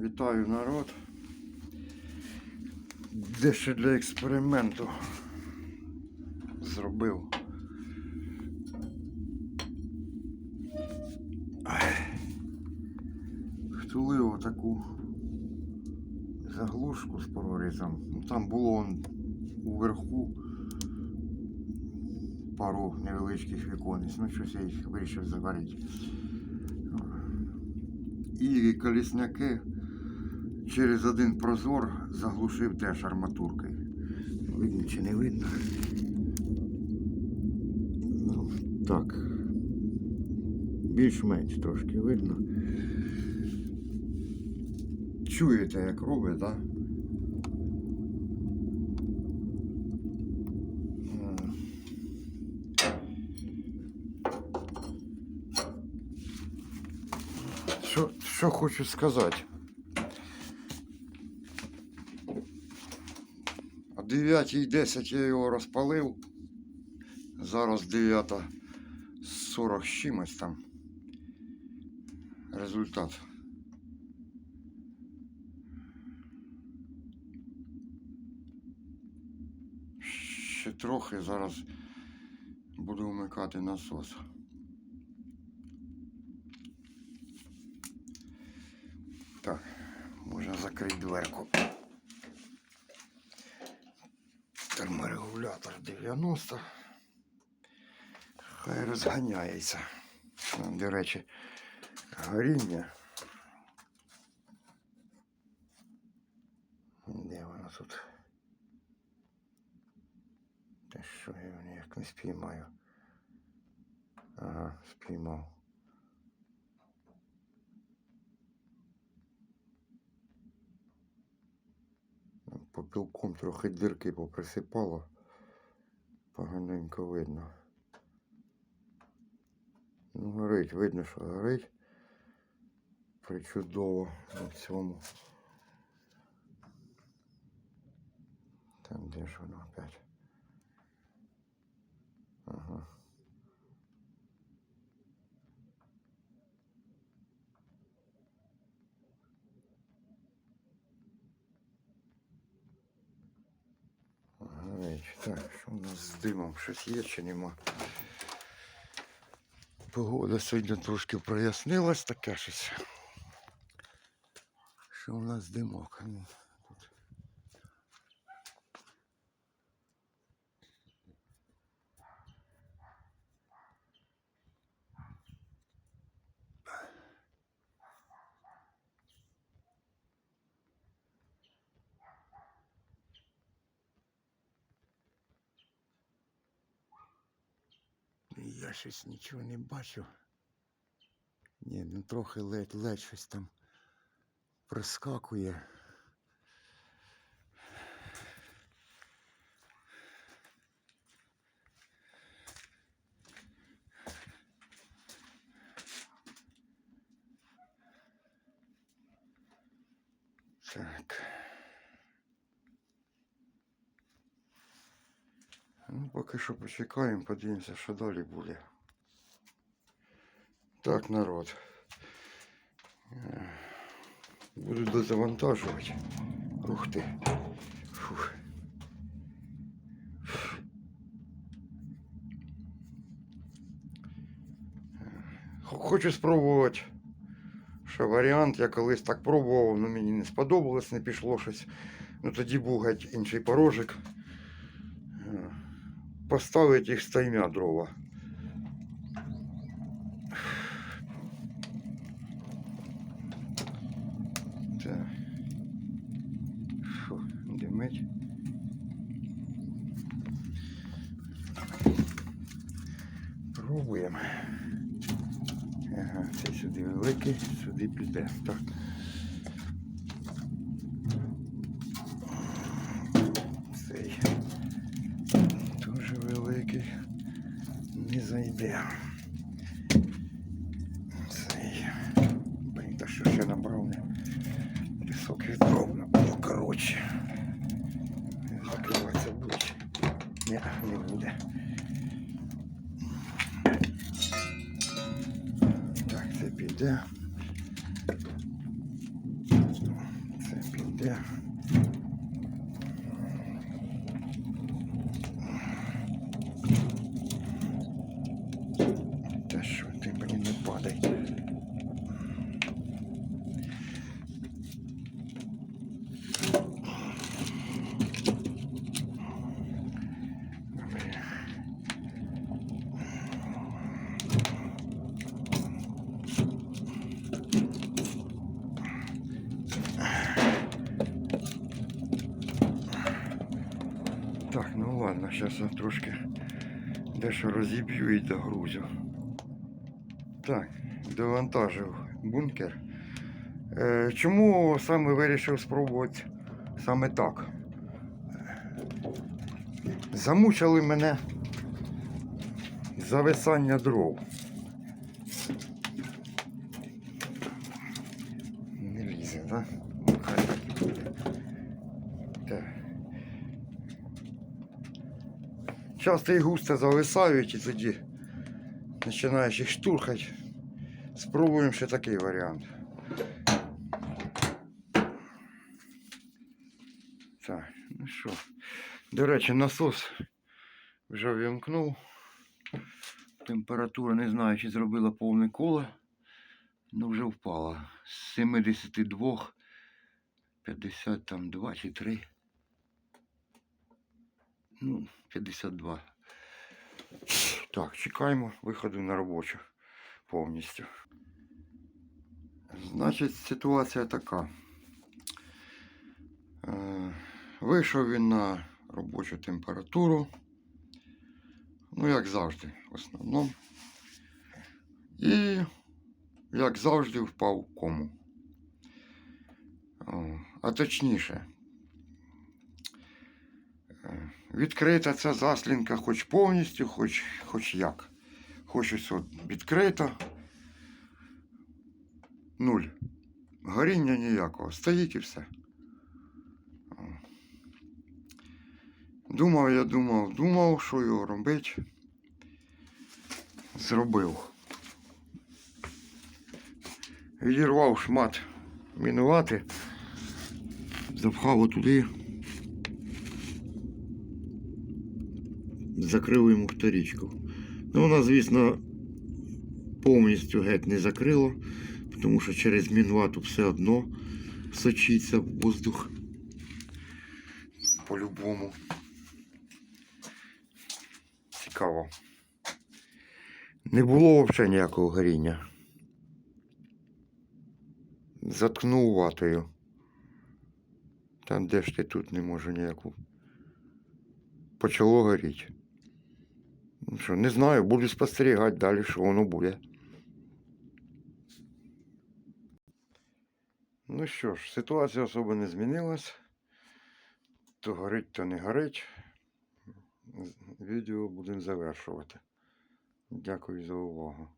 Вітаю народ. Дещо для експерименту зробив. Втулив таку заглушку з прорізом. Ну, Там було он уверху пару невеличких віконець. Ну, щось я їх вирішив заварити. І колісняки через один прозор заглушив теж арматуркою. Видно чи не видно? Ну, так. Більш-менш трошки видно. Чуєте, як робить, так? Що, що хочу сказати? 9.10 я його розпалив. Зараз 9.40 з чимось там. Результат. Ще трохи зараз буду вмикати насос. Так, можна закрити дверку. Терморегулятор 90. Хай розганяється. До речі, горіння. Де воно тут? Та що я ніяк не спіймаю? Ага, спіймав. Попілком трохи дірки поприсипало. Поганенько видно. Ну, горить, видно, що горить. Причудово на цьому. Там де ж воно опять? Ага. Горить. Так, у нас з димом? Щось є чи нема? Погода сьогодні трошки прояснилась, таке щось. Що у нас димок? Ну, тут. Я щось нічого не бачу. Ні, ну трохи ледь-ледь щось там прискакує. Так. Ну, поки що почекаємо, подивимося, що далі буде. Так, народ. Е, Буду дозавантажувати. Ух ти. Фух. Хочу спробувати. Ще варіант, я колись так пробував, але мені не сподобалось, не пішло щось. Ну тоді був геть інший порожик. Поставити їх стаймя дрова. Так. Фу, димить. Пробуємо. Ага, цей сюди великий, сюди піде. Так. Не зайде. Цей. Блін, та що ще набрав не пісок відровно. Ну, коротше. Закриватися буде. Ні, не буде. Так, це піде. Де? Та Так, ну ладно, зараз я трошки дещо розіб'ю і догрузю. Так, довантажив бункер. Е, чому саме вирішив спробувати саме так? Замучили мене зависання дров. Не лізе, так? Ну, так і буде. Так. Часто і густо зависають і тоді починаєш їх штурхати. Спробуємо ще такий варіант. Так, ну що. До речі, насос вже вімкнув. Температура не знаю, чи зробила повне коло. Ну вже впала. З 72, 52 чи 3. Ну, 52. Так, чекаємо виходу на робочу повністю. Значить, ситуація така. Е, Вийшов він на робочу температуру. Ну, як завжди, в основному. І, як завжди, впав в кому. А точніше, відкрита ця заслінка хоч повністю, хоч, хоч як. Хоч ось от відкрита. Нуль. Горіння ніякого. Стоїть і все. Думав, я думав, думав, що його робити. Зробив. Відірвав шмат мінувати, запхав отуди. Закрив йому вторічку. Ну, вона, звісно, повністю геть не закрило, тому що через мінвату все одно сочиться воздух. По-любому. Цікаво. Не було взагалі ніякого горіння. Заткнув ватою. Там де ж ти тут не можу ніяку. Почало горіти. Ну що, не знаю, буду спостерігати далі, що воно буде. Ну що ж, ситуація особо не змінилась. То горить, то не горить. Відео будемо завершувати. Дякую за увагу.